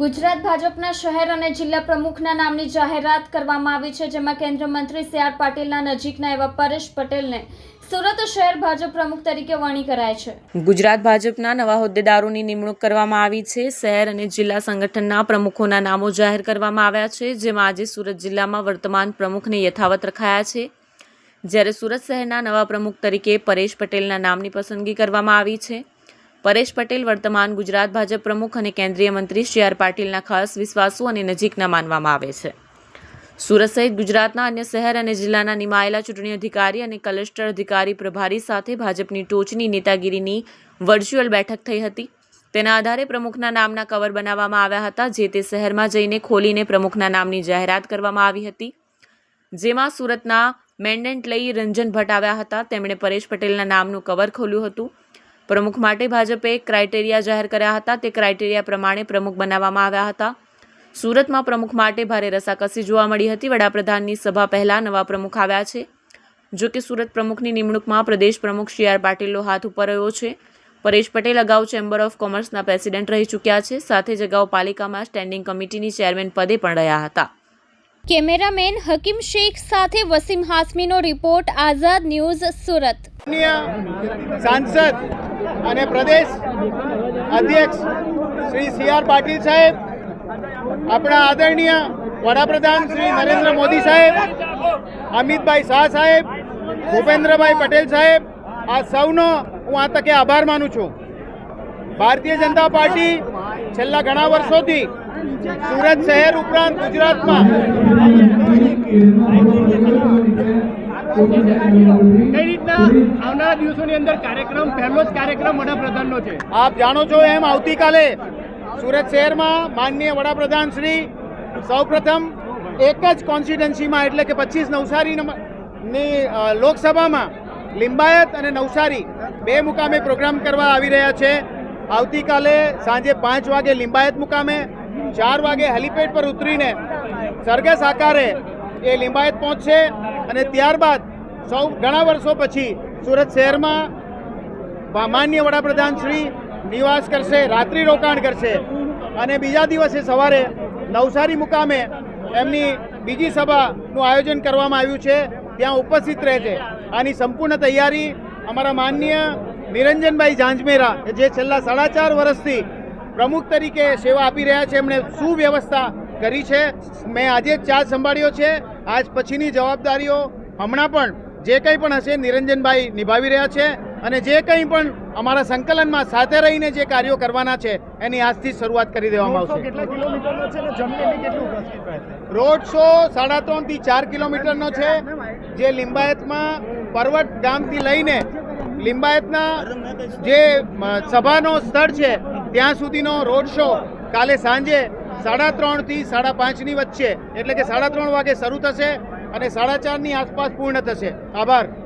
ગુજરાત ભાજપના શહેર અને જિલ્લા પ્રમુખના નામની જાહેરાત કરવામાં આવી છે, જેમાં કેન્દ્ર મંત્રી સી આર પાટીલના નજીકના એવા પરેશ પટેલને સુરત શહેર ભાજપ પ્રમુખ તરીકે વરણી કરાય છે. ગુજરાત ભાજપના નવા હોદ્દેદારોની નિમણૂક કરવામાં આવી છે. શહેર અને જિલ્લા સંગઠનના પ્રમુખોના નામો જાહેર કરવામાં આવ્યા છે, જેમાં આજે સુરત જિલ્લામાં વર્તમાન પ્રમુખને યથાવત રખાયા છે. જ્યારે સુરત શહેરના નવા પ્રમુખ તરીકે પરેશ પટેલના નામની પસંદગી કરવામાં આવી છે. પરેશ પટેલ, વર્તમાન ગુજરાત ભાજપ પ્રમુખ અને કેન્દ્રીય મંત્રી સી આર પાટીલના ખાસ વિશ્વાસુ અને નજીકના માનવામાં આવે છે. સુરત સહિત ગુજરાતના અન્ય શહેર અને જિલ્લાના નિમાયેલા ચૂંટણી અધિકારી અને કલેક્ટર અધિકારી પ્રભારી સાથે ભાજપની ટોચની નેતાગીરીની વર્ચ્યુઅલ બેઠક થઈ હતી. તેના આધારે પ્રમુખના નામના કવર બનાવવામાં આવ્યા હતા, જે તે શહેરમાં જઈને ખોલીને પ્રમુખના નામની જાહેરાત કરવામાં આવી હતી. જેમાં સુરતના મેન્ડેન્ટ લઈ રંજન ભટ્ટ આવ્યા હતા. તેમણે પરેશ પટેલના નામનું કવર ખોલ્યું હતું. પ્રમુખ માટે ભાજપે ક્રાઇટેરિયા જાહેર કર્યા હતા. તે ક્રાઇટેરિયા પ્રમાણે પ્રમુખ બનાવવામાં આવ્યા હતા. સુરતમાં પ્રમુખ માટે ભારે રસાકસી જોવા મળી હતી. વડાપ્રધાનની સભા પહેલા નવા પ્રમુખ આવ્યા છે. જો કે સુરત પ્રમુખની નિમણૂકમાં પ્રદેશ પ્રમુખ સી આર પાટીલનો હાથ ઉપર રહ્યો છે. પરેશ પટેલ અગાઉ ચેમ્બર ઓફ કોમર્સના પ્રેસિડેન્ટ રહી ચૂક્યા છે. સાથે જ અગાઉ પાલિકામાં સ્ટેન્ડિંગ કમિટીની ચેરમેન પદે પણ રહ્યા હતા. કેમેરામેન હકીમ શેખ સાથે વસીમ હાસમીનો રિપોર્ટ આઝાદ ન્યૂઝ સુરત. સાંસદ અને પ્રદેશ અધ્યક્ષ શ્રી સી આર પાટીલ સાહેબ, આપણા આદરણીય વડાપ્રધાન શ્રી નરેન્દ્ર મોદી સાહેબ, અમિતભાઈ શાહ સાહેબ, ભૂપેન્દ્રભાઈ પટેલ સાહેબ આ સૌનો હું આ તકે આભાર માનું છું. ભારતીય જનતા પાર્ટી છેલ્લા ઘણા વર્ષોથી સુરત શહેર ઉપરાંત ગુજરાતમાં કઈ રીતના આવનારા દિવસોની અંદર કાર્યક્રમ, પહેલો જ કાર્યક્રમ વડાપ્રધાનનો છે? આપ જાણો છો એમ આવતીકાલે સુરત શહેરમાં માનનીય વડાપ્રધાન શ્રી સૌપ્રથમ એક જ કોન્સ્ટિટ્યુન્સીમાં એટલે કે પચીસ નવસારી ની લોકસભામાં લિંબાયત અને નવસારી બે મુકામે પ્રોગ્રામ કરવા આવી રહ્યા છે. આવતીકાલે સાંજે પાંચ વાગે લિંબાયત મુકામે, ચાર વાગે હેલિપેડ પર ઉતરીને સરઘસ આકારે એ લિંબાયત પહોંચશે અને ત્યારબાદ સૌ ઘણા વર્ષો પછી સુરત શહેરમાં માન્ય વડાપ્રધાન શ્રી નિવાસ કરશે, રાત્રિ રોકાણ કરશે. અને બીજા દિવસે સવારે નવસારી મુકામે એમની બીજી સભાનું આયોજન કરવામાં આવ્યું છે. ત્યાં ઉપસ્થિત રહે છે આની સંપૂર્ણ તૈયારી અમારા માનનીય નિરંજનભાઈ ઝાંઝમેરા, જે છેલ્લા સાડા ચાર વર્ષથી પ્રમુખ તરીકે સેવા આપી રહ્યા છે, એમણે સુવ્યવસ્થા કરી છે. મેં આજે જ ચાર્જ સંભાળ્યો છે. આજ પછીની જવાબદારીઓ હમણાં પણ જે કંઈ પણ હશે નિરંજનભાઈ નિભાવી રહ્યા છે અને જે કંઈ પણ અમારા સંકલનમાં સાથે રહીને જે કાર્યો કરવાના છે એની આજથી શરૂઆત કરી દેવામાં આવશે. રોડ શો સાડા ત્રણથી ચાર કિલોમીટરનો છે. જે લિંબાયતમાં પર્વત ગામથી લઈને લિંબાયતના જે સભાનો સ્થળ છે ત્યાં સુધીનો રોડ શો કાલે સાંજે સાડા ત્રણથી સાડા પાંચની વચ્ચે એટલે કે સાડા ત્રણ વાગે શરૂ થશે. અને સાડા ચારની આસપાસ પૂર્ણ થશે. આભાર.